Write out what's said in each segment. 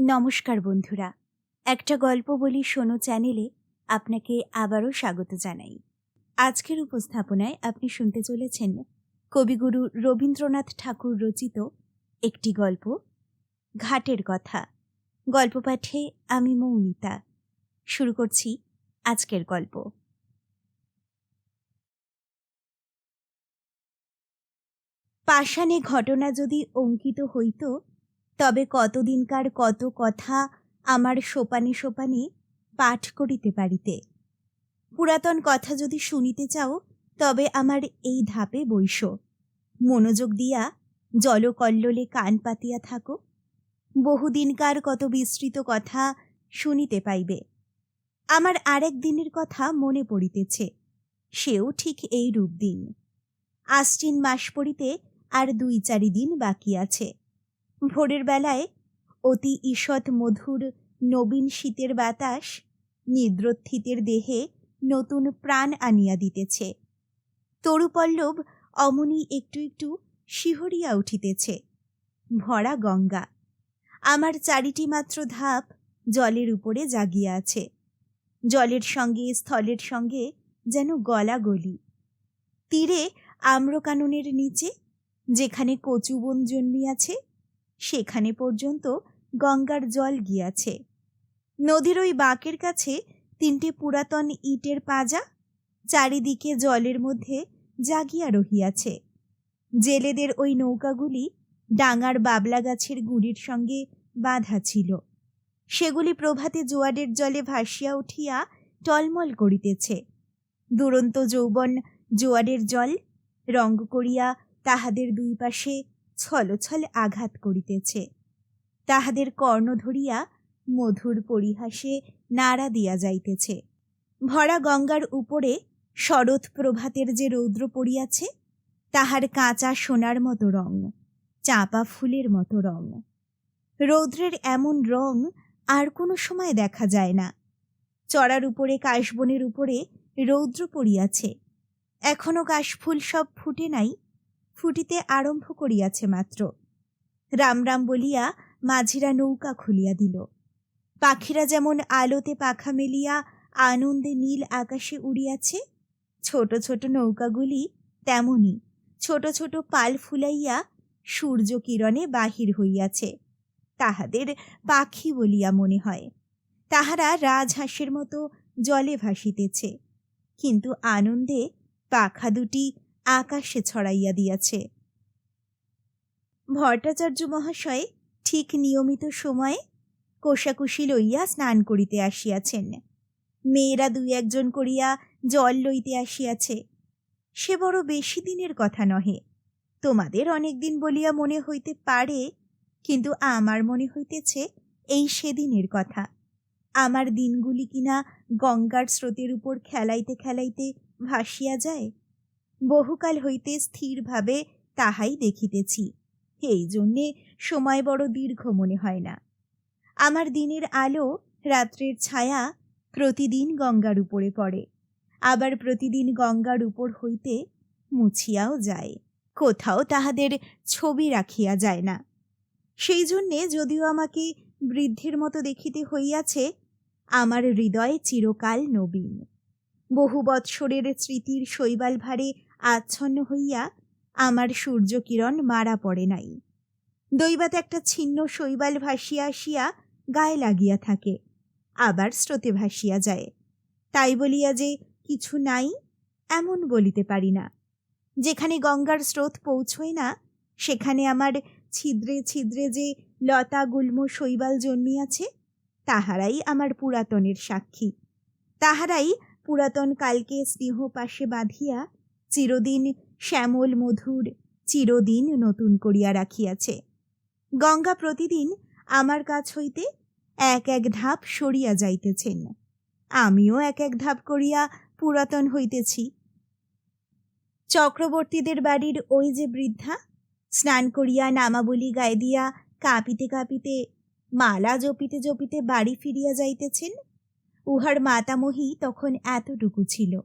নমস্কার বন্ধুরা। একটা গল্প বলি শোনো চ্যানেলে, আপনাকে আবারও স্বাগত জানাই। আজকের উপস্থাপনায় আপনি শুনতে চলেছেন কবিগুরু রবীন্দ্রনাথ ঠাকুর রচিত একটি গল্প, ঘাটের কথা। গল্প পাঠে আমি মৌমিতা। শুরু করছি আজকের গল্প। পাষাণে ঘটনা যদি অঙ্কিত হইত তবে কতদিনকার কত কথা আমার সোপানে সোপানে পাঠ করিতে পারিতে। পুরাতন কথা যদি শুনিতে চাও, তবে আমার এই ধাপে বৈশ। মনোযোগ দিয়া জলকল্লোলে কান পাতিয়া থাকো। বহুদিনকার কত বিস্তৃত কথা শুনিতে পাইবে। আমার আরেক দিনের কথা মনে পড়িতেছে। সেও ঠিক এই রূপ দিন। আশ্বিন মাস পড়িতে আর দুই চারি দিন বাকি আছে। ভোরের বেলায় অতি ঈষৎ মধুর নবীন শীতের বাতাস নিদ্রোত্থিতের দেহে নতুন প্রাণ আনিয়া দিতেছে। তরুপল্লব অমনি একটু একটু শিহরিয়া উঠিতেছে। ভরা গঙ্গা, আমার চারিটি মাত্র ধাপ জলের উপরে জাগিয়া আছে। জলের সঙ্গে, স্থলের সঙ্গে যেন গলা গলি তীরে আম্রকাননের নিচে যেখানে কচুবন জন্মিয়াছে সেখানে পর্যন্ত গঙ্গার জল গিয়াছে। নদীর ওই বাঁকের কাছে তিনটে পুরাতন ইটের পাজা চারিদিকে জলের মধ্যে জাগিয়া রহিয়াছে। জেলেদের ওই নৌকাগুলি ডাঙার বাবলা গাছের গুড়ির সঙ্গে বাঁধা ছিল। সেগুলি প্রভাতে জোয়ারের জলে ভাসিয়া উঠিয়া টলমল করিতেছে। দুরন্ত যৌবন জোয়ারের জল রঙ্গ করিয়া তাহাদের দুই পাশে ছলছল আঘাত করিতেছে। তাহাদের কর্ণ ধরিয়া মধুর পরিহাসে নাড়া দিয়া যাইতেছে। ভরা গঙ্গার উপরে শরৎ প্রভাতের যে রৌদ্র পড়িয়াছে, তাহার কাঁচা সোনার মতো রং, চাঁপা ফুলের মতো রং। রৌদ্রের এমন রং আর কোনো সময় দেখা যায় না। চড়ার উপরে কাশবনের উপরে রৌদ্র পড়িয়াছে। এখনও কাশফুল সব ফুটে নাই ফুটিতে আরম্ভ করিয়াছে মাত্র। রাম রাম বলিয়া মাঝিরা নৌকা খুলিয়া দিল। পাখিরা যেমন আলোতে পাখা মেলিয়া আনন্দে নীল আকাশে উড়িয়াছে, ছোট ছোট নৌকাগুলি তেমনি ছোট ছোট পাল ফুলাইয়া সূর্য কিরণে বাহির হইয়াছে। তাহাদের পাখি বলিয়া মনে হয়, তাহারা রাজহাঁসের মতো জলে ভাসিতেছে। কিন্তু আনন্দে পাখা দুটি আকাশে ছড়াইয়া দিয়াছে। ভট্টাচার্য মহাশয় ঠিক নিয়মিত সময়ে কোষাকুষি লইয়া স্নান করিতে আসিয়াছেন। মেয়েরা দুই একজন করিয়া জল লইতে আসিয়াছে। সে বড় বেশি দিনের কথা নহে। তোমাদের অনেক দিন বলিয়া মনে হইতে পারে, কিন্তু আমার মনে হইতেছে এই সেদিনের কথা। আমার দিনগুলি কিনা গঙ্গার স্রোতের উপর খেলাইতে খেলাইতে ভাসিয়া যায়। বহুকাল হইতে স্থিরভাবে তাহাই দেখিতেছি। এই জন্যে সময় বড় দীর্ঘ মনে হয় না। আমার দিনের আলো রাত্রের ছায়া প্রতিদিন গঙ্গার উপরে পড়ে। আবার প্রতিদিন গঙ্গার উপর হইতে মুছিয়াও যায়। কোথাও তাহাদের ছবি রাখিয়া যায় না। সেই জন্যে যদিও আমাকে বৃদ্ধের মতো দেখিতে হইয়াছে, আমার হৃদয় চিরকাল নবীন। বহু বৎসরের স্মৃতির শৈবাল ভারে আচ্ছন্ন হইয়া আমার সূর্যকিরণ মারা পড়ে নাই। দৈবাত একটা ছিন্ন শৈবাল ভাসিয়া আসিয়া গায়ে লাগিয়া থাকে, আবার স্রোতে ভাসিয়া যায়। তাই বলিয়া যে কিছু নাই, এমন বলিতে পারি না। যেখানে গঙ্গার স্রোত পৌঁছয় না, সেখানে আমার ছিদ্রে ছিদ্রে যে লতা গুল্ম শৈবাল জন্মিয়াছে, তাহারাই আমার পুরাতনের সাক্ষী। তাহারাই পুরাতন কালকে স্নেহ পাশে বাঁধিয়া চিরদিন শ্যামল মধুর, চিরদিন নতুন করিয়া রাখিয়াছে। গঙ্গা প্রতিদিন আমার কাছ হইতে এক এক ধাপ সরিয়া যাইতেছেন। আমিও এক এক ধাপ করিয়া পুরাতন হইতেছি। চক্রবর্তীদের বাড়ির ওই যে বৃদ্ধা, স্নান করিয়া নামাবলী গায়ে দিয়া কাঁপিতে কাঁপিতে, মালা জপিতে জপিতে বাড়ি ফিরিয়া যাইতেছেন, উহার মাতামহী তখন এতটুকু ছিল।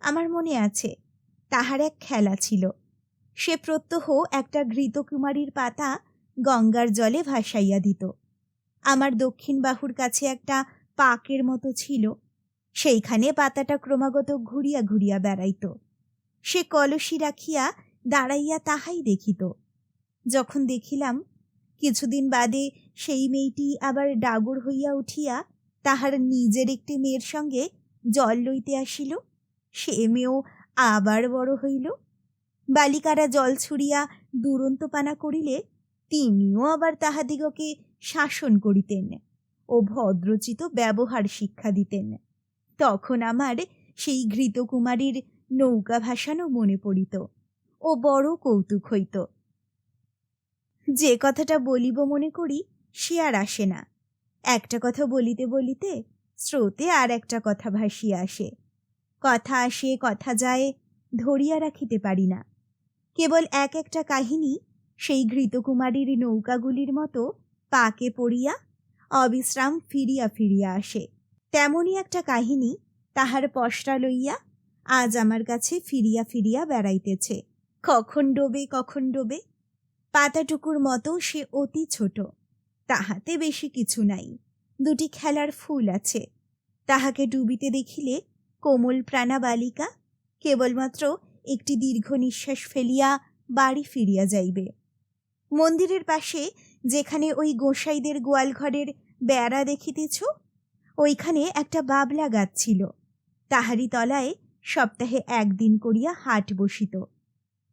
আমার মনে আছে তাহার এক খেলা ছিল। সে প্রত্যহ একটা ঘৃতকুমারীর পাতা গঙ্গার জলে ভাসাইয়া দিত। আমার দক্ষিণ বাহুর কাছে একটা পাকের মতো ছিল। সেইখানে পাতাটা ক্রমাগত ঘুরিয়া ঘুরিয়া বেড়াইত। সে কলসি রাখিয়া দাঁড়াইয়া তাহাই দেখিত। যখন দেখিলাম, কিছুদিন বাদে সেই মেয়েটি আবার ডাগর হইয়া উঠিয়া তাহার নিজের একটি মেয়ের সঙ্গে জল লইতে আসিল। সে মেয়েও আবার বড় হইল। বালিকারা জল ছুড়িয়া দুরন্ত পানা করিলে তিনিও আবার তাহাদিগকে শাসন করিতেন ও ভদ্রচিত ব্যবহার শিক্ষা দিতেন। তখন আমার সেই ঘৃতকুমারীর নৌকা ভাসানো মনে পড়িত ও বড় কৌতুক হইত। যে কথাটা বলিব মনে করি সে আর আসে না। একটা কথা বলিতে বলিতে স্রোতে আর একটা কথা ভাসিয়া আসে। কথা আসে, কথা যায়, ধরিয়া রাখিতে পারি না। কেবল এক একটা কাহিনী সেই ঘৃতকুমারীর নৌকাগুলির মতো পাকে পড়িয়া, অবিশ্রাম ফিরিয়া ফিরিয়া আসে। তেমনই একটা কাহিনী তাহার পশরা লইয়া আজ আমার কাছে ফিরিয়া ফিরিয়া বেড়াইতেছে। কখন ডোবে কখন ডোবে, পাতাটুকুর মতো সে অতি ছোট, তাহাতে বেশি কিছু নাই। দুটি খেলার ফুল আছে, তাহাকে ডুবিতে দেখিলে কোমল প্রাণা বালিকা কেবলমাত্র একটি দীর্ঘ নিঃশ্বাস ফেলিয়া বাড়ি ফিরিয়া যাইবে। মন্দিরের পাশে যেখানে ওই গোসাইদের গোয়ালঘরের বেড়া দেখিতেছ, ওইখানে একটা বাবলা গাছ ছিল। তাহারি তলায় সপ্তাহে একদিন করিয়া হাট বসিত।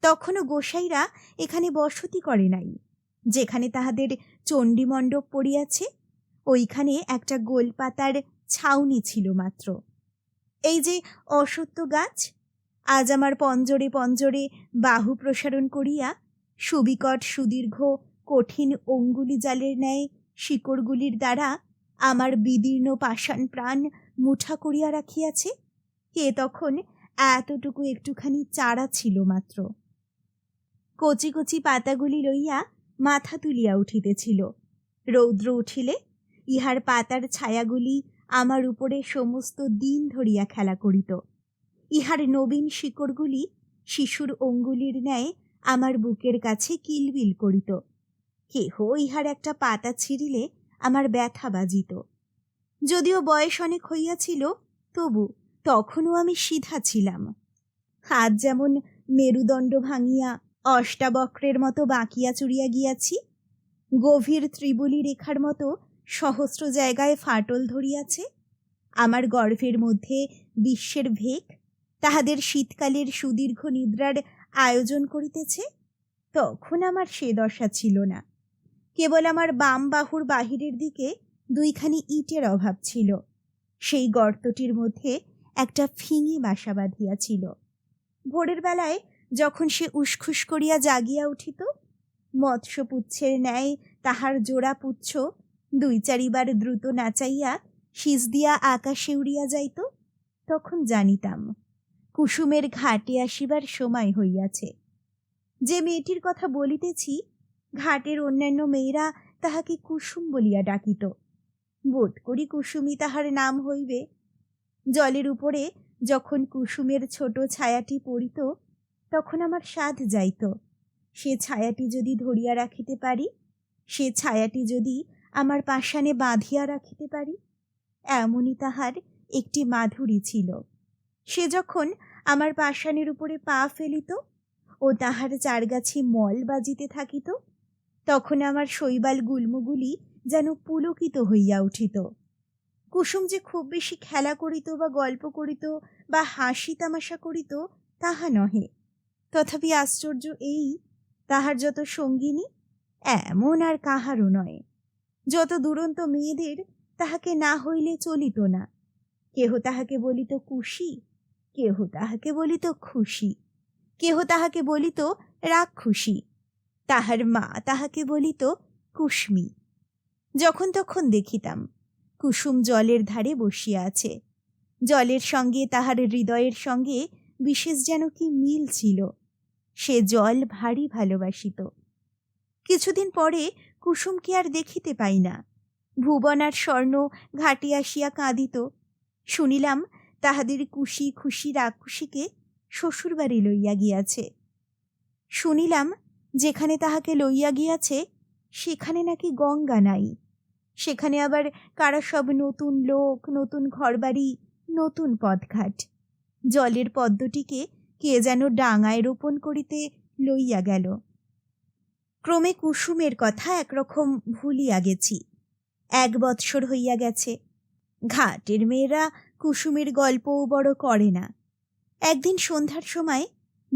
তখনও গোসাইরা এখানে বসতি করে নাই। যেখানে তাহাদের চণ্ডীমণ্ডপ পড়িয়াছে, ওইখানে একটা গোলপাতার ছাউনি ছিল মাত্র। এই যে অসত্য গাছ, আজ আমার পঞ্জরে পঞ্জরে বাহু প্রসারণ করিয়া সুবিকট, সুদীর্ঘ, কঠিন অঙ্গুলি জালের ন্যায় শিকড়গুলির দ্বারা আমার বিদীর্ণ পাষাণ প্রাণ মুঠা করিয়া রাখিয়াছে, কে তখন এতটুকু একটুখানি চারা ছিল মাত্র। কচি কচি পাতাগুলি লইয়া মাথা তুলিয়া উঠিতেছিল। রৌদ্র উঠিলে ইহার পাতার ছায়াগুলি আমার উপরে সমস্ত দিন ধরিয়া খেলা করিত। ইহার নবীন শিকড়গুলি শিশুর অঙ্গুলির ন্যায় আমার বুকের কাছে কিলবিল করিত। কেহ ইহার একটা পাতা ছিঁড়িলে আমার ব্যথা বাজিত। যদিও বয়স অনেক হইয়াছিল, তবু তখনও আমি সিধা ছিলাম। হাত যেমন মেরুদণ্ড ভাঙিয়া অষ্টাবক্রের মতো বাঁকিয়া চুরিয়া গিয়াছি, গভীর ত্রিবলী রেখার মতো সহস্র জায়গায় ফাটল ধরিয়াছে। আমার গর্ভের মধ্যে বিশ্বের ভেক, তাহাদের শীতকালের সুদীর্ঘ নিদ্রার আয়োজন করিতেছে। তখন আমার সে দশা ছিল না। কেবল আমার বাম বাহুর বাহিরের দিকে দুইখানি ইটের অভাব ছিল। সেই গর্তটির মধ্যে একটা ফিঙে বাসা বাঁধিয়াছিল। ভোরের বেলায় যখন সে উসখুস করিয়া জাগিয়া উঠিত, মৎস্যপুচ্ছের ন্যায় তাহার জোড়া পুচ্ছ দুই চারিবার দ্রুত নাচাইয়া শীষ দিয়া আকাশে উড়িয়া যাইত, তখন জানিতাম, কুসুমের ঘাটে আসিবার সময় হইয়াছে। যে মেয়েটির কথা বলিতেছি, ঘাটের অন্যান্য মেয়েরা তাহাকে কুসুম বলিয়া ডাকিত। বোধ করি কুসুমই তাহার নাম হইবে। জলের উপরে যখন কুসুমের ছোট ছায়াটি পড়িত, তখন আমার সাধ যাইত। সে ছায়াটি যদি ধরিয়া রাখিতে পারি, সে ছায়াটি যদি আমার পাষাণে বাঁধিয়া রাখিতে পারি? এমনই তাহার একটি মাধুরী ছিল। সে যখন আমার পাষাণের উপরে পা ফেলিত ও তাহার চারগাছি মল বাজিতে থাকিত, তখন আমার শৈবাল গুল্মগুলি যেন পুলকিত হইয়া উঠিত। কুসুম যে খুব বেশি খেলা করিত বা গল্প করিত বা হাসি তামাশা করিত, তাহা নহে। তথাপি আশ্চর্য এই তাহার যত সঙ্গিনী, এমন আর কাহারও নয়। যত দুরন্ত মেয়েদের তাহাকে না হইলে চলিত না। কেহ তাহাকে বলিত কুশি, কেহ তাহাকে বলিত খুশি, কেহ তাহাকে বলিত রাক্ষুসী, তাহার মা তাহাকে বলিত কুসমি যখন তখন দেখিতাম, কুসুম জলের ধারে বসিয়া আছে। জলের সঙ্গে তাহার হৃদয়ের সঙ্গে বিশেষ যেন কি মিল ছিল, সে জল ভারী ভালোবাসিত। কিছুদিন পরে কুসুমকে আর দেখিতে পাই না। ভুবন আর স্বর্ণ ঘাটে আসিয়া কাঁদিত। শুনিলাম তাহাদের কুশি খুশি রাক্ষসীকে শ্বশুরবাড়ি লইয়া গিয়াছে। শুনিলাম যেখানে তাহাকে লইয়া গিয়াছে, সেখানে নাকি গঙ্গা নাই। সেখানে আবার কারা সব নতুন লোক, নতুন ঘরবাড়ি, নতুন পথঘাট। জলের পদ্মটিকে কে যেন ডাঙায় রোপণ করিতে লইয়া গেল। ক্রমে কুসুমের কথা একরকম ভুলিয়া গেছি। এক বৎসর হইয়া গেছে। ঘাটের মেয়েরা কুসুমের গল্পও বড় করে না। একদিন সন্ধ্যার সময়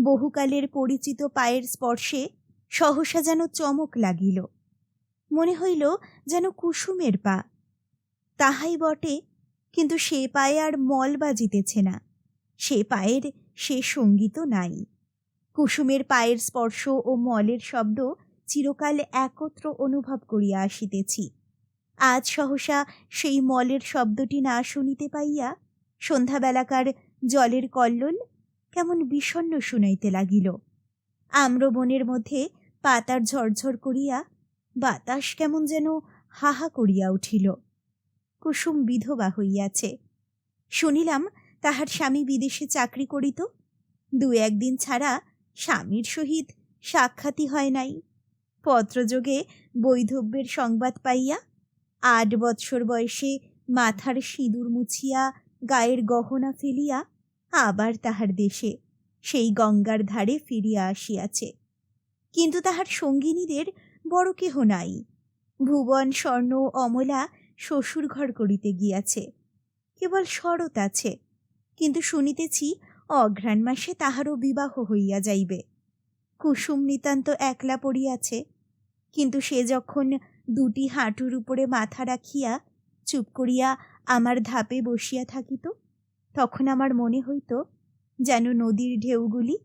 বহুকালের পরিচিত পায়ের স্পর্শে সহসা যেন চমক লাগিল। মনে হইল যেন কুসুমের পা। তাহাই বটে, কিন্তু সে পায়ে আর মল বাজিতেছে না। সে পায়ের সে সংগীত নাই। কুসুমের পায়ের স্পর্শ ও মলের শব্দ চিরকাল একত্র অনুভব করিয়া আসিতেছি। আজ সহসা সেই মলের শব্দটি না শুনিতে পাইয়া সন্ধ্যাবেলাকার জলের কল্লোল কেমন বিষণ্ণ শুনাইতে লাগিল। আম্রবনের মধ্যে পাতার ঝরঝর করিয়া বাতাস কেমন যেন হাহা করিয়া উঠিল। কুসুম বিধবা হইয়াছে। শুনিলাম তাহার স্বামী বিদেশে চাকরি করিত। দু একদিন ছাড়া স্বামীর সহিত সাক্ষাৎই হয় নাই। পত্রযোগে বৈধব্যের সংবাদ পাইয়া আট বৎসর বয়সে মাথার সিঁদুর মুছিয়া গায়ের গহনা ফেলিয়া আবার তাহার দেশে, সেই গঙ্গার ধারে ফিরিয়া আসিয়াছে। কিন্তু তাহার সঙ্গিনীদের বড় কেহ নাই। ভুবন, স্বর্ণ, অমলা শ্বশুর ঘর করিতে গিয়াছে। কেবল শরৎ আছে। কিন্তু শুনিতেছি অঘ্রাণ মাসে তাহারও বিবাহ হইয়া যাইবে। কুসুম নিতান্ত একলা পড়িয়াছে। কিন্তু সে যখন দুটি হাঁটুর উপরে মাথা রাখিয়া চুপ করিয়া আমার ধাপে বসিয়া থাকিত, তখন আমার মনে হইত যেন নদীর ঢেউগুলি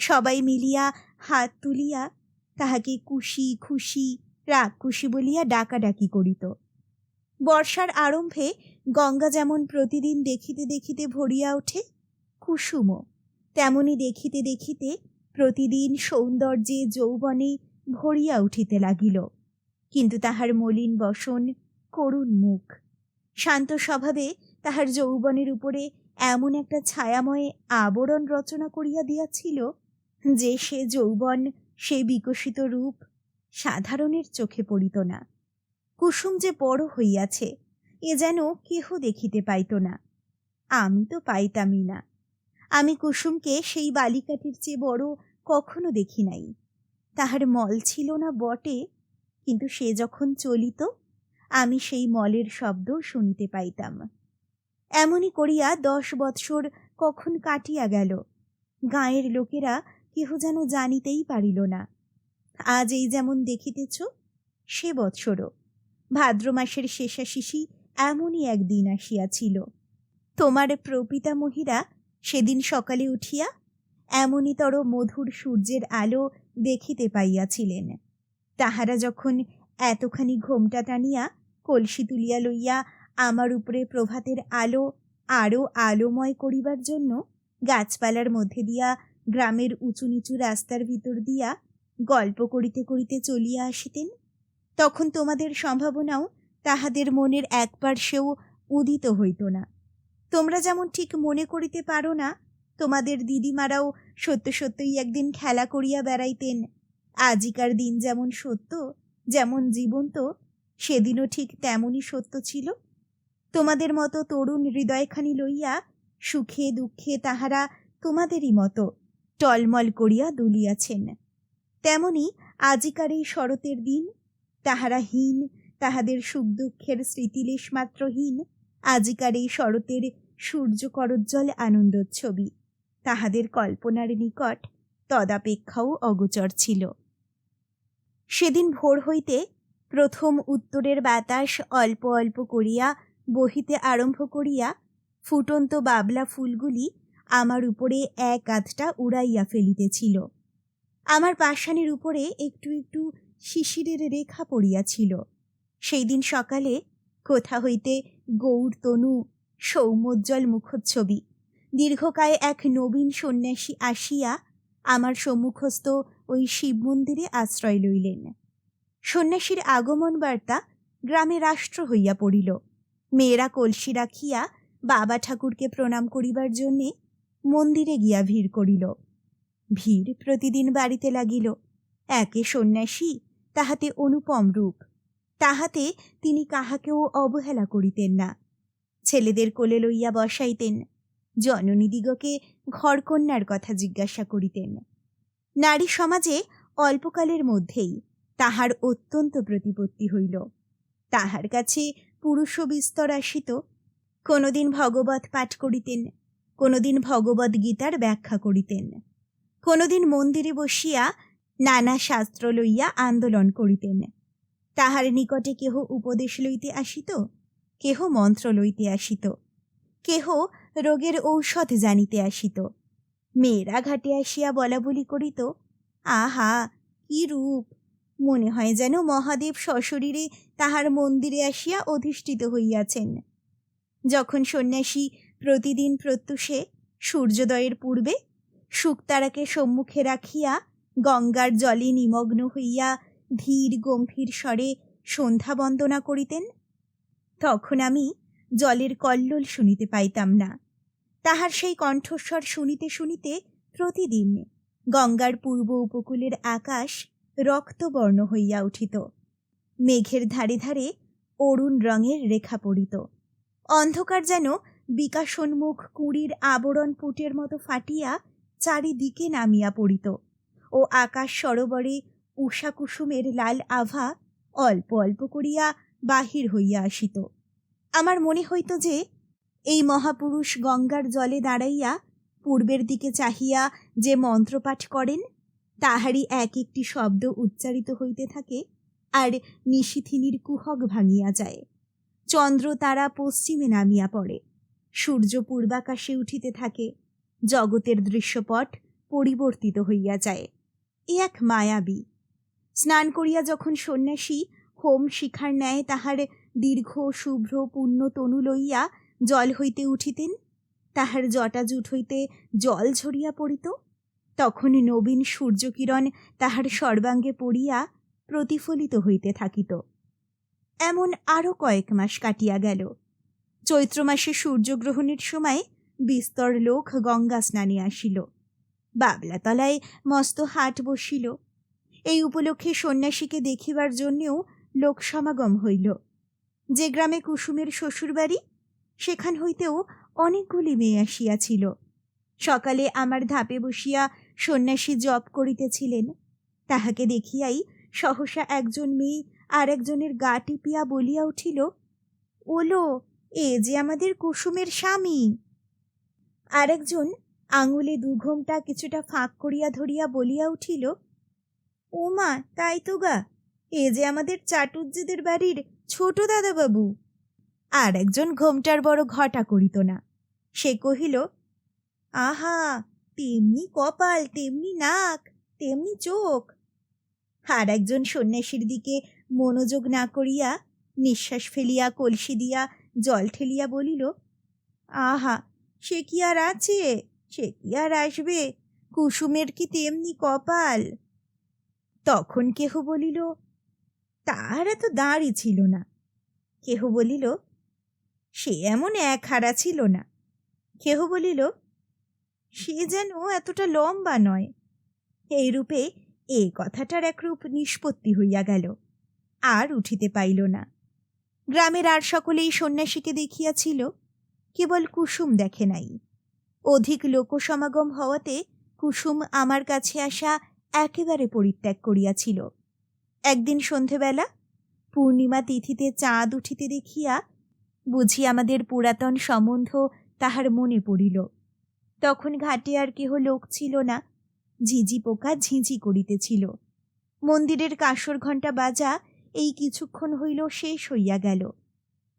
সবাই মিলিয়া হাত তুলিয়া তাহাকে কুশি, খুশি রাগ খুশি বলিয়া ডাকাডাকি করিত। বর্ষার আরম্ভে গঙ্গা যেমন প্রতিদিন দেখিতে দেখিতে ভরিয়া ওঠে, কুসুমও তেমনি দেখিতে দেখিতে প্রতিদিন সৌন্দর্যে যৌবনে ভরিয়া উঠিতে লাগিল, কিন্তু তাহার মলিন বসন করুণ মুখ। শান্ত স্বভাবে তাহার যৌবনের উপরে এমন একটা ছায়াময় আবরণ রচনা করিয়া দিয়াছিল, যে সে যৌবন, সে বিকশিত রূপ সাধারণের চোখে পড়িত না। কুসুম যে বড় হইয়াছে, এ যেন কেহ দেখিতে পাইত না। আমি তো পাইতামই না। আমি কুসুমকে সেই বালিকাটির চেয়ে বড় কখনো দেখি নাই। তাহার মল ছিল না বটে, কিন্তু সে যখন চলিত, আমি সেই মলের শব্দ শুনিতে পাইতাম। এমনই করিয়া দশ বৎসর কখন কাটিয়া গেল, গাঁয়ের লোকেরা কেহ যেন জানিতেই পারিল না। আজ এই যেমন দেখিতেছ, সে বৎসরও। ভাদ্র মাসের শেষাশিশি এমনই একদিন আসিয়াছিল। তোমার প্রপিতামহীরা সেদিন সকালে উঠিয়া এমনিতর মধুর সূর্যের আলো দেখিতে পাইয়াছিলেন। তাহারা যখন এতখানি ঘোমটা টানিয়া কলসি তুলিয়া লইয়া আমার উপরে প্রভাতের আলো আরও আলোময় করিবার জন্য গাছপালার মধ্যে দিয়া গ্রামের উঁচু নিচু রাস্তার ভিতর দিয়া গল্প করিতে করিতে চলিয়া আসিতেন, তখন তোমাদের সম্ভাবনাও তাহাদের মনের এক পার্শ্বেও উদিত হইত না। তোমরা যেমন ঠিক মনে করিতে পারো না তোমাদের দিদিমারাও সত্য সত্যই একদিন খেলা করিয়া বেড়াইতেন। আজিকার দিন যেমন সত্য, যেমন জীবন্ত, সেদিনও ঠিক তেমনই সত্য ছিল। তোমাদের মতো তরুণ হৃদয়খানি লইয়া সুখে দুঃখে তাহারা তোমাদেরই মতো টলমল করিয়া দুলিয়াছেন। তেমনি আজিকার এই শরতের দিন, তাহারা হীন, তাহাদের সুখ দুঃখের স্মৃতিলেশ মাত্রহীন, আজিকার এই শরতের সূর্য করজ্জ্বল আনন্দোচ্ছবি তাহাদের কল্পনার নিকট তদাপেক্ষাও অগোচর ছিল। সেদিন ভোর হইতে প্রথম উত্তরের বাতাস অল্প অল্প করিয়া বহিতে আরম্ভ করিয়া ফুটন্ত বাবলা ফুলগুলি আমার উপরে এক আধটা উড়াইয়া ফেলিতেছিল। আমার পাষাণের উপরে একটু একটু শিশিরের রেখা পড়িয়াছিল। সেই দিন সকালে কোথা হইতে গৌর তনু সৌমোজ্জ্বল মুখচ্ছবি দীর্ঘকায় এক নবীন সন্ন্যাসী আসিয়া আমার সম্মুখস্থ ওই শিব মন্দিরে আশ্রয় লইলেন। সন্ন্যাসীর আগমন বার্তা গ্রামে রাষ্ট্র হইয়া পড়িল। মেয়েরা কলসি রাখিয়া বাবা ঠাকুরকে প্রণাম করিবার জন্যে মন্দিরে গিয়া ভিড় করিল। ভিড় প্রতিদিন বাড়িতে লাগিল। একে সন্ন্যাসী তাহাতে অনুপম রূপ। তাহাতে তিনি কাহাকেও অবহেলা করিতেন না। ছেলেদের কোলে লইয়া বসাইতেন। জননীদিগকে ঘরকন্যার কথা জিজ্ঞাসা করিতেন। নারী সমাজে অল্পকালের মধ্যেই তাহার অত্যন্ত প্রতিপত্তি হইল। তাহার কাছে পুরুষ বিস্তর আসিত। কোনোদিন ভগবত পাঠ করিতেন, কোনোদিন ভগবদ গীতার ব্যাখ্যা করিতেন। কোনোদিন মন্দিরে বসিয়া নানা শাস্ত্র লইয়া আন্দোলন করিতেন। তাহার নিকটে কেহ উপদেশ লইতে আসিত, কেহ মন্ত্র লইতে আসিত। কেহ রোগের ঔষধ জানিতে আসিত। মেয়েরা ঘাটে আসিয়া বলা বলি করিত, আহা, কি রূপ! মনে হয় যেন মহাদেব সশরীরে তাহার মন্দিরে আসিয়া অধিষ্ঠিত হইয়াছেন। যখন সন্ন্যাসী প্রতিদিন প্রত্যুষে সূর্যোদয়ের পূর্বে শুকতারাকে সম্মুখে রাখিয়া গঙ্গার জলে নিমগ্ন হইয়া ধীর গম্ভীর স্বরে সন্ধ্যা বন্দনা করিতেন, তখন আমি জলের কল্লোল শুনিতে পাইতাম না। তাহার সেই কণ্ঠস্বর শুনিতে শুনিতে প্রতিদিন গঙ্গার পূর্ব উপকূলের আকাশ রক্তবর্ণ হইয়া উঠিত। মেঘের ধারে ধারে অরুণ রঙের রেখা পড়িত। অন্ধকার যেন বিকাশোন্মুখ কুঁড়ির আবরণ পুটের মতো ফাটিয়া চারিদিকে নামিয়া পড়িত ও আকাশ সরোবরে উষা কুসুমের লাল আভা অল্প অল্প করিয়া বাহির হইয়া আসিত। আমার মনে হইত যে এই মহাপুরুষ গঙ্গার জলে দাঁড়াইয়া পূর্বের দিকে চাহিয়া যে মন্ত্রপাঠ করেন, তাহারই এক একটি শব্দ উচ্চারিত হইতে থাকে আর নিশিথিনীর কুহক ভাঙিয়া যায়। চন্দ্র তারা পশ্চিমে নামিয়া পড়ে। সূর্য পূর্বাকাশে উঠিতে থাকে। জগতের দৃশ্যপট পরিবর্তিত হইয়া যায়। এ এক মায়াবী। স্নান করিয়া যখন সন্ন্যাসী হোম শিখার ন্যায় তাহার দীর্ঘ, শুভ্র, পূর্ণ তনু লইয়া জল হইতে উঠিতেন, তাহার জটাজুট হইতে জল ঝরিয়া পড়িত, তখন নবীন সূর্যকিরণ তাহার সর্বাঙ্গে পড়িয়া প্রতিফলিত হইতে থাকিত। এমন আরও কয়েক মাস কাটিয়া গেল। চৈত্র মাসে সূর্যগ্রহণের সময় বিস্তর লোক গঙ্গা স্নানে আসিল। বাবলাতলায় মস্ত হাট বসিল। এই উপলক্ষে সন্ন্যাসীকে দেখিবার জন্যেও লোক সমাগম হইল। যে গ্রামে কুসুমের শ্বশুরবাড়ি, সেখান হইতেও অনেকগুলি মেয়ে আসিয়াছিল। সকালে আমার ধাপে বসিয়া সন্ন্যাসী জপ করিতেছিলেন। তাহাকে দেখিয়াই সহসা একজন মেয়ে আর একজনের গা টিপিয়া বলিয়া উঠিল, ওলো, এ যে আমাদের কুসুমের স্বামী! আরেকজন আঙুলে দুঘোমটা কিছুটা ফাঁক করিয়া ধরিয়া বলিয়া উঠিল ও মা তাই তো গা, এ যে আমাদের চাটুজ্জেদের বাড়ির ছোট দাদাবাবু, আর একজন ঘোমটার বড় ঘটা করিত না। সে কহিল, আহা, তেমনি কপাল, তেমনি নাক, তেমনি চোখ। আর একজন সন্ন্যাসীর দিকে মনোযোগ না করিয়া নিঃশ্বাস ফেলিয়া, কলসি দিয়া জল ঠেলিয়া বলিল, আহা, সে কি আর আছে? সে কি আর আসবে? কুসুমের কি তেমনি কপাল? তখন কেহ বলিল তার এত দাঁড়ি ছিল না। কেহ বলিল, সে এমন এক হারা ছিল না। কেহ বলিল, সে যেন এতটা লম্বা নয়। এই কথাটার একরূপ নিষ্পত্তি হইয়া গেল, আর উঠিতে পাইল না। গ্রামের আর সকলেই সন্ন্যাসীকে দেখিয়াছিল, কেবল কুসুম দেখে নাই। অধিক লোকসমাগম হওয়াতে কুসুম আমার কাছে আসা একেবারে পরিত্যাগ করিয়াছিল। একদিন সন্ধেবেলা পূর্ণিমা তিথিতে চাঁদ উঠিতে দেখিয়া বুঝি আমাদের পুরাতন সম্বন্ধ তাহার মনে পড়িল। তখন ঘাটে আর কেহ লোক ছিল না, ঝিঝি পোকা ঝিঝি করিতেছিল। মন্দিরের কাঁসর ঘণ্টা বাজা এই কিছুক্ষণ হইল শেষ হইয়া গেল।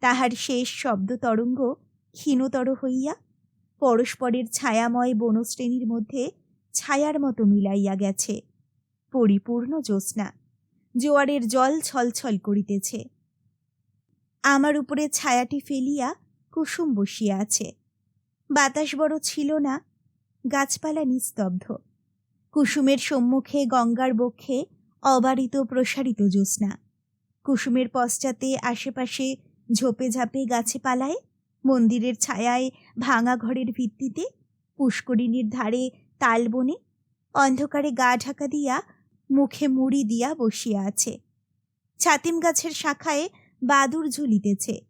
তাহার শেষ শব্দ তরঙ্গ ক্ষীণতর হইয়া পরস্পরের ছায়াময় বনশ্রেণীর মধ্যে ছায়ার মতো মিলাইয়া গেছে, পরিপূর্ণ জ্যোৎস্না। জোয়ারের জল ছলছল করিতেছে। আমার উপরে ছায়াটি ফেলিয়া কুসুম বসিয়া আছে। বাতাস বড় ছিল না, গাছপালা নিস্তব্ধ। কুসুমের সম্মুখে গঙ্গার বক্ষে অবারিত প্রসারিত জ্যোৎস্না। কুসুমের পশ্চাতে আশেপাশে ঝোপে ঝাপে গাছে পালায়, মন্দিরের ছায়ায় ভাঙা ঘরের ভিত্তিতে পুষ্করিণীর ধারে তালবনে অন্ধকারে গা ঢাকা দিয়া মুখে মুড়ি দিয়া বসিয়া আছে। ছাতিম গাছের শাখায় বাদুর ঝুলিতেছে।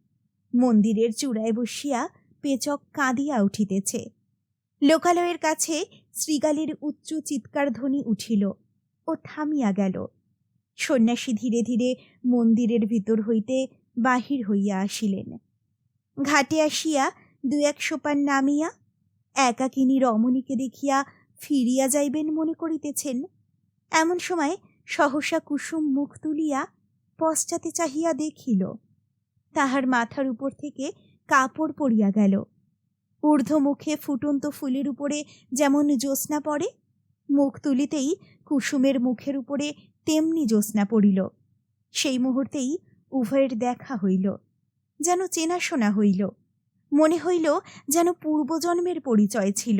মন্দিরের চূড়ায় বসিয়া পেচক কাঁদিয়া উঠিতেছে। লোকালয়ের কাছে শ্রীগালের উচ্চ চিৎকার ধ্বনি উঠিল ও থামিয়া গেল। সন্ন্যাসী ধীরে ধীরে মন্দিরের ভিতর হইতে বাহির হইয়া আসিলেন। ঘাটে আসিয়া দু এক সোপান নামিয়া, একাকিনী রমণীকে দেখিয়া ফিরিয়া যাইবেন মনে করিতেছেন। এমন সময় সহসা কুসুম মুখ তুলিয়া পশ্চাতে চাহিয়া দেখিল, তাহার মাথার উপর থেকে কাপড় পড়িয়া গেল। ঊর্ধ্ব মুখে ফুটন্ত ফুলের উপরে যেমন জ্যোৎস্না পড়ে, মুখ তুলিতেই কুসুমের মুখের উপরে তেমনি জ্যোৎস্না পড়িল। সেই মুহূর্তেই উভয়ের দেখা হইল, যেন চেনাশোনা হইল, মনে হইল যেন পূর্বজন্মের পরিচয় ছিল।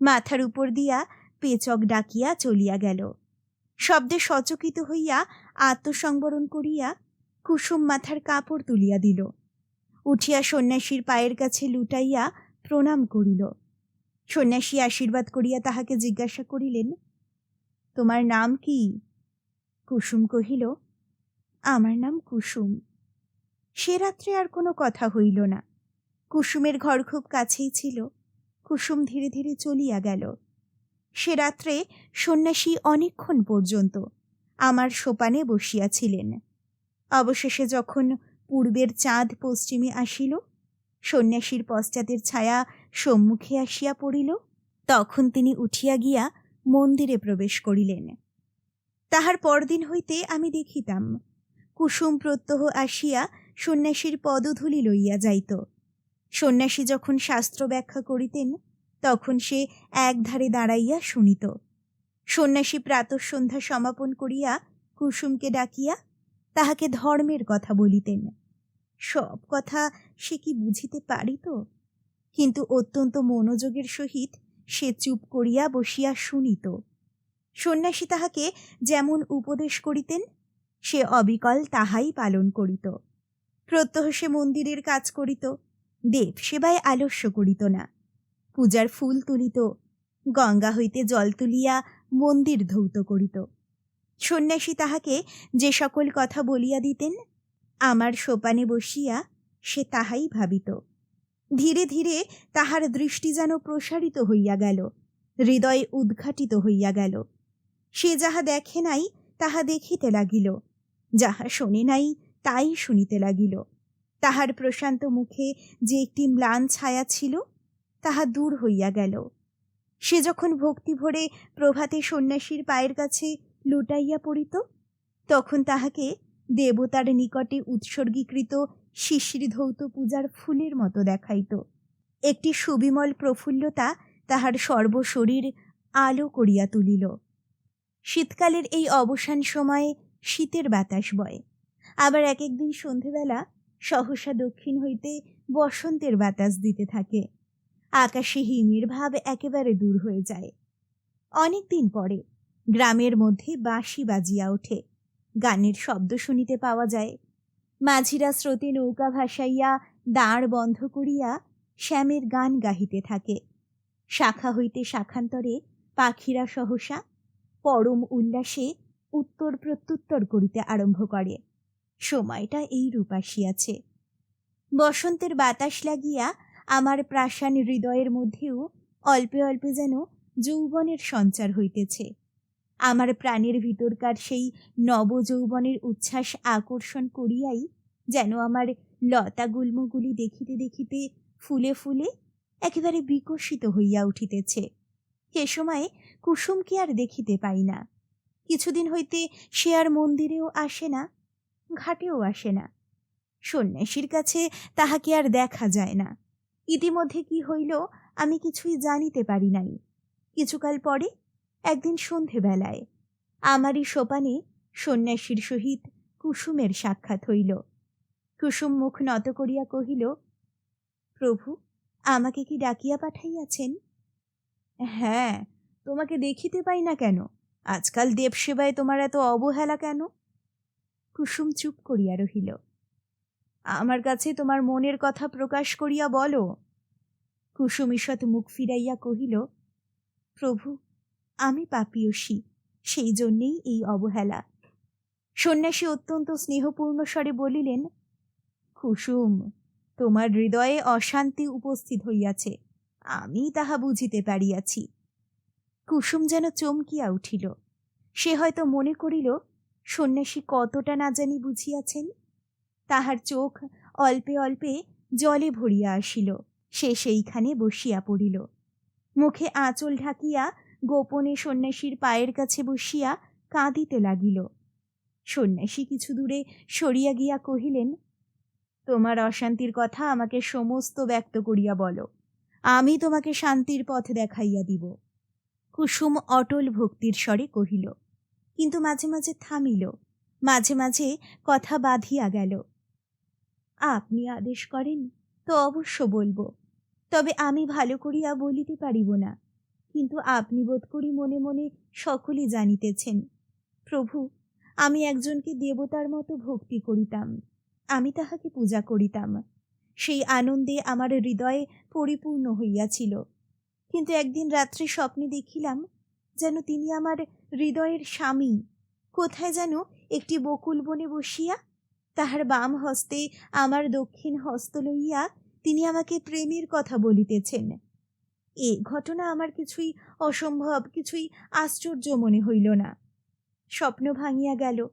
মাথার উপর দিয়া পেচক ডাকিয়া চলিয়া গেল। শব্দে সচকিত হইয়া আত্মসংবরণ করিয়া কুসুম মাথার কাপড় তুলিয়া দিল। উঠিয়া সন্ন্যাসীর পায়ের কাছে লুটাইয়া প্রণাম করিল। সন্ন্যাসী আশীর্বাদ করিয়া তাহাকে জিজ্ঞাসা করিলেন, তোমার নাম কি? কুসুম কহিল, আমার নাম কুসুম। সে রাত্রে আর কোনো কথা হইল না। কুসুমের ঘর খুব কাছেই ছিল। কুসুম ধীরে ধীরে চলিয়া গেল। সে রাত্রে সন্ন্যাসী অনেকক্ষণ পর্যন্ত আমার সোপানে বসিয়াছিলেন। অবশেষে যখন পূর্বের চাঁদ পশ্চিমে আসিল, সন্ন্যাসীর পশ্চাতের ছায়া সম্মুখে আসিয়া পড়িল, তখন তিনি উঠিয়া গিয়া মন্দিরে প্রবেশ করিলেন। তাহার পরদিন হইতে আমি দেখিতাম, কুসুম প্রত্যহ আসিয়া সন্ন্যাসীর পদধূলি লইয়া যাইত। সন্ন্যাসী যখন শাস্ত্র ব্যাখ্যা করিতেন তখন সে একধারে দাঁড়াইয়া শুনিত। সন্ন্যাসী প্রাতঃসন্ধ্যা সমাপন করিয়া কুসুমকে ডাকিয়া তাহাকে ধর্মের কথা বলিতেন। সব কথা সে কি বুঝিতে পারিত? কিন্তু অত্যন্ত মনোযোগের সহিত সে চুপ করিয়া বসিয়া শুনিত। সন্ন্যাসী তাহাকে যেমন উপদেশ করিতেন, সে অবিকল তাহাই পালন করিত। প্রত্যহ সে মন্দিরের কাজ করিত, দেব সেবায় আলস্য করিত না। পূজার ফুল তুলিত, গঙ্গা হইতে জল তুলিয়া মন্দির ধৌত করিত। সন্ন্যাসী তাহাকে যে সকল কথা বলিয়া দিতেন, আমার সোপানে বসিয়া সে তাহাই ভাবিত। ধীরে ধীরে তাহার দৃষ্টি যেন প্রসারিত হইয়া গেল, হৃদয় উদ্ঘাটিত হইয়া গেল। সে যাহা দেখে নাই, তাহা দেখিতে লাগিল, যাহা শোনে নাই, তাই শুনিতে লাগিল। তাহার প্রশান্ত মুখে যে একটি ম্লান ছায়া ছিল তাহা দূর হইয়া গেল। সে যখন ভক্তি ভরে প্রভাতে সন্ন্যাসীর পায়ের কাছে লুটাইয়া পড়িত, তখন তাহাকে দেবতার নিকটে উৎসর্গীকৃত শিশির ধৌত পূজার ফুলের মতো দেখাইত। একটি সুবিমল প্রফুল্লতা তাহার সর্বশরীর আলো করিয়া তুলিল। শীতকালের এই অবসান সময়ে শীতের বাতাস বয়। আবার এক একদিন সন্ধেবেলা সহসা দক্ষিণ হইতে বসন্তের বাতাস দিতে থাকে। আকাশে হিমির ভাব একেবারে দূর হয়ে যায়। অনেক দিন পরে গ্রামের মধ্যে বাঁশি বাজিয়া ওঠে। গানের শব্দ শুনিতে পাওয়া যায়। মাঝিরা স্রোতে নৌকা ভাসাইয়া দাঁড় বন্ধ করিয়া শ্যামের গান গাহিতে থাকে। শাখা হইতে শাখান্তরে পাখিরা সহসা পরম উল্লাসে উত্তর প্রত্যুত্তর করিতে আরম্ভ করে। সময়টা এই রূপ আসিয়াছে। বসন্তের বাতাস লাগিয়া আমার প্রাসান হৃদয়ের মধ্যেও অল্পে অল্পে যেন যৌবনের সঞ্চার হইতেছে। আমার প্রাণের ভিতরকার সেই নবযৌবনের উচ্ছ্বাস আকর্ষণ করিয়াই যেন আমার লতা গুল্মগুলি দেখিতে দেখিতে ফুলে ফুলে একেবারে বিকশিত হইয়া উঠিতেছে। এ সময় কুসুমকে আর দেখিতে পাই না। কিছুদিন হইতে সে আর মন্দিরেও আসে না, ঘাটেও আসে না। সন্ন্যাসীর কাছে তাহাকে আর দেখা যায় না। ইতিমধ্যে কি হইল আমি কিছুই জানিতে পারি নাই। কিছুকাল পরে, একদিন সন্ধেবেলায়, আমারই সোপানে সন্ন্যাসীর সহিত কুসুমের সাক্ষাৎ হইল। কুসুম মুখ নত করিয়া কহিল, প্রভু, আমাকে কি ডাকিয়া পাঠাইয়াছেন? হ্যাঁ তোমাকে দেখিতে পাই না কেন? আজকাল দেবসেবায় তোমার এত অবহেলা কেন? কুসুম চুপ করিয়া রহিল। আমার কাছে তোমার মনের কথা প্রকাশ করিয়া বলো। কুসুম ঈষৎ মুখ ফিরাইয়া কহিল, প্রভু, আমি পাপিয়সী, সেই জন্যেই এই অবহেলা। সন্ন্যাসী অত্যন্ত স্নেহপূর্ণ স্বরে বলিলেন, কুসুম, তোমার হৃদয়ে অশান্তি উপস্থিত হইয়াছে, আমি তাহা বুঝিতে পারিয়াছি। কুসুম যেন চমকিয়া উঠিল। সে হয়তো মনে করিল, সন্ন্যাসী কতটা না জানি বুঝিয়াছেন। তাহার চোখ অল্পে অল্পে জলে ভরিয়া আসিল। সে সেইখানে বসিয়া পড়িল। মুখে আঁচল ঢাকিয়া গোপনে সন্ন্যাসীর পায়ের কাছে বসিয়া কাঁদিতে লাগিল। সন্ন্যাসী কিছু দূরে সরিয়া গিয়া কহিলেন, তোমার অশান্তির কথা আমাকে সমস্ত ব্যক্ত করিয়া বলো। আমি তোমাকে শান্তির পথ দেখাইয়া দিব। কুসুম অটল ভক্তির স্বরে কহিল, কিন্তু মাঝে মাঝে থামিল। মাঝে মাঝে কথা বাঁধিয়া গেল। আপনি আদেশ করেন, তো অবশ্য বলব। তবে আমি ভালো করিয়া বলিতে পারিব না, কিন্তু আপনি বোধ করি মনে মনে সকলে জানিতেছেন। প্রভু, আমি একজনকে দেবতার মতো ভক্তি করিতাম, আমি তাহাকে পূজা করিতাম, সেই আনন্দে আমার হৃদয়ে পরিপূর্ণ হইয়াছিল। কিন্তু একদিন রাত্রে স্বপ্নে দেখিলাম যেন তিনি আমার হৃদয়ের স্বামী, কোথায় যেন একটি বকুল বনে বসিয়া তাহার বাম হস্তে আমার দক্ষিণ হস্ত লইয়া তিনি আমাকে প্রেমের কথা বলিতেছেন। এ ঘটনা আমার কিছুই অসম্ভব, কিছুই আশ্চর্য মনে হইল না। স্বপ্ন ভাঙিয়া গেল,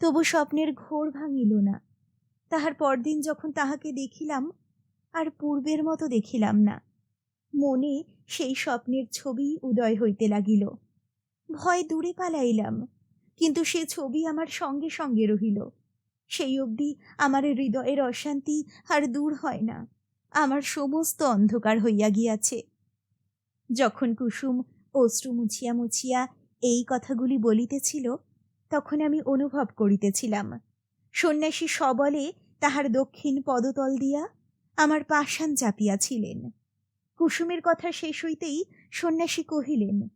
তবু স্বপ্নের ঘোর ভাঙিল না। তাহার পরদিন যখন তাহাকে দেখিলাম, আর পূর্বের মতো দেখিলাম না। মনে সেই স্বপ্নের ছবি উদয় হইতে লাগিল। ভয় দূরে পালাইলাম, কিন্তু সে ছবি আমার সঙ্গে সঙ্গে রহিল। সেই অবধি আমার হৃদয়ের অশান্তি আর দূর হয় না। আমার সমস্ত অন্ধকার হইয়া গিয়াছে। যখন কুসুম অশ্রু মুছিয়া মুছিয়া এই কথাগুলি বলিতেছিল, তখন আমি অনুভব করিতেছিলাম। সন্ন্যাসী সবলে তাহার দক্ষিণ পদতল দিয়া আমার পাষাণ চাপিয়াছিলেন। কুসুমের কথা শেষ হইতেই সন্ন্যাসী কহিলেন,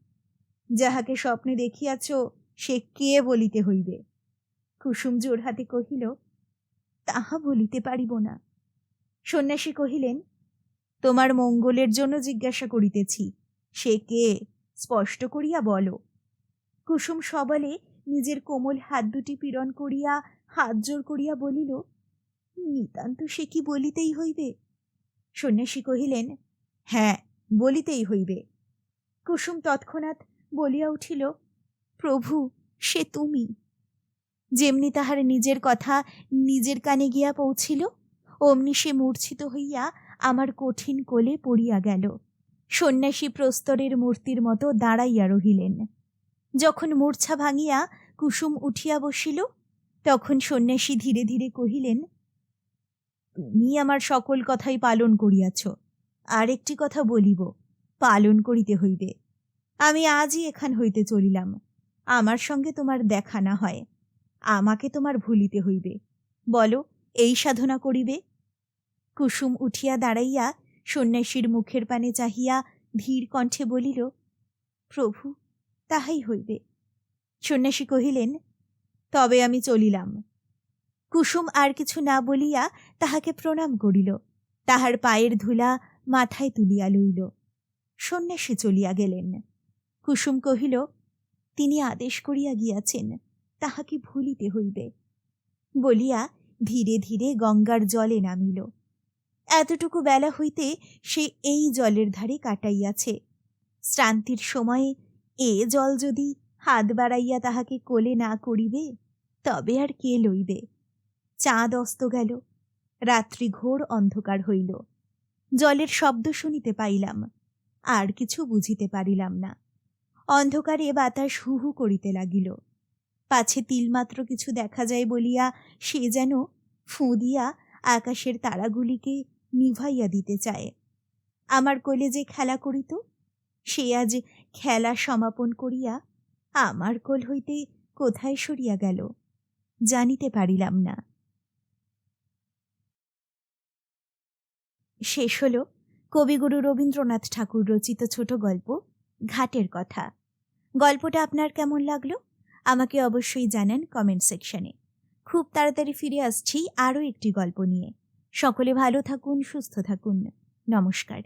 যাহাকে স্বপ্নে দেখিয়াছ, সে কে বলিতে হইবে? কুসুম জোর হাতে কহিল, তাহা বলিতে পারিব না। সন্ন্যাসী কহিলেন, তোমার মঙ্গলের জন্য জিজ্ঞাসা করিতেছি, সে কে, স্পষ্ট করিয়া বলো। কুসুম সবলে নিজের কোমল হাত দুটি পীড়ন করিয়া হাত জোর করিয়া বলিল, নিতান্ত সে কি বলিতেই হইবে? সন্ন্যাসী কহিলেন হ্যাঁ বলিতেই হইবে। কুসুম তৎক্ষণাৎ বলিয়া উঠিল, প্রভু, সে তুমি। যেমনি তাহার নিজের কথা নিজের কানে গিয়া পৌঁছিল, অমনি সে মূর্ছিত হইয়া আমার কঠিন কোলে পড়িয়া গেল। সন্ন্যাসী প্রস্তরের মূর্তির মতো দাঁড়াইয়া রহিলেন। যখন মূর্ছা ভাঙিয়া কুসুম উঠিয়া বসিল, তখন সন্ন্যাসী ধীরে ধীরে কহিলেন, তুমি আমার সকল কথাই পালন করিয়াছ আর একটি কথা বলিব, পালন করিতে হইবে। আমি আজই এখান হইতে চলিলাম, আমার সঙ্গে তোমার দেখা না হয়। আমাকে তোমার ভুলিতে হইবে। বলো, এই সাধনা করিবে? কুসুম উঠিয়া দাঁড়াইয়া সন্ন্যাসীর মুখের পানে চাহিয়া ধীর কণ্ঠে বলিল, প্রভু, তাহাই হইবে। সন্ন্যাসী কহিলেন, তবে আমি চলিলাম। কুসুম আর কিছু না বলিয়া তাহাকে প্রণাম করিল, তাহার পায়ের ধুলা মাথায় তুলিয়া লইল। সন্ন্যাসী চলিয়া গেলেন। কুসুম কহিল, তিনি আদেশ করিয়া গিয়াছেন। তাহাকে ভুলিতে হইবে। বলিয়া ধীরে ধীরে গঙ্গার জলে নামিল। এতটুকু বেলা হইতে সে এই জলের ধারে কাটাইয়াছে। শ্রান্তির সময়ে এ জল যদি হাত বাড়াইয়া তাহাকে কোলে না করিবে, তবে আর কে লইবে? চাঁদ অস্ত গেল, রাত্রি ঘোর অন্ধকার হইল। জলের শব্দ শুনিতে পাইলাম, আর কিছু বুঝিতে পারিলাম না। অন্ধকারে বাতাস হু হু করিতে লাগিল। পাছে তিলমাত্র কিছু দেখা যায় বলিয়া সে যেন ফুঁ দিয়া আকাশের তারাগুলিকে নিভাইয়া দিতে চায়। আমার কোলে যে খেলা করিত, সে আজ খেলা সমাপন করিয়া আমার কোল হইতে কোথায় সরিয়া গেল জানিতে পারিলাম না। শেষ হল কবিগুরু রবীন্দ্রনাথ ঠাকুর রচিত ছোট গল্প, ঘাটের কথা। গল্পটা আপনার কেমন লাগল? আমাকে অবশ্যই জানান কমেন্ট সেকশনে খুব তাড়াতাড়ি ফিরে আসছি আরও একটি গল্প নিয়ে। সকলে ভালো থাকুন, সুস্থ থাকুন। নমস্কার।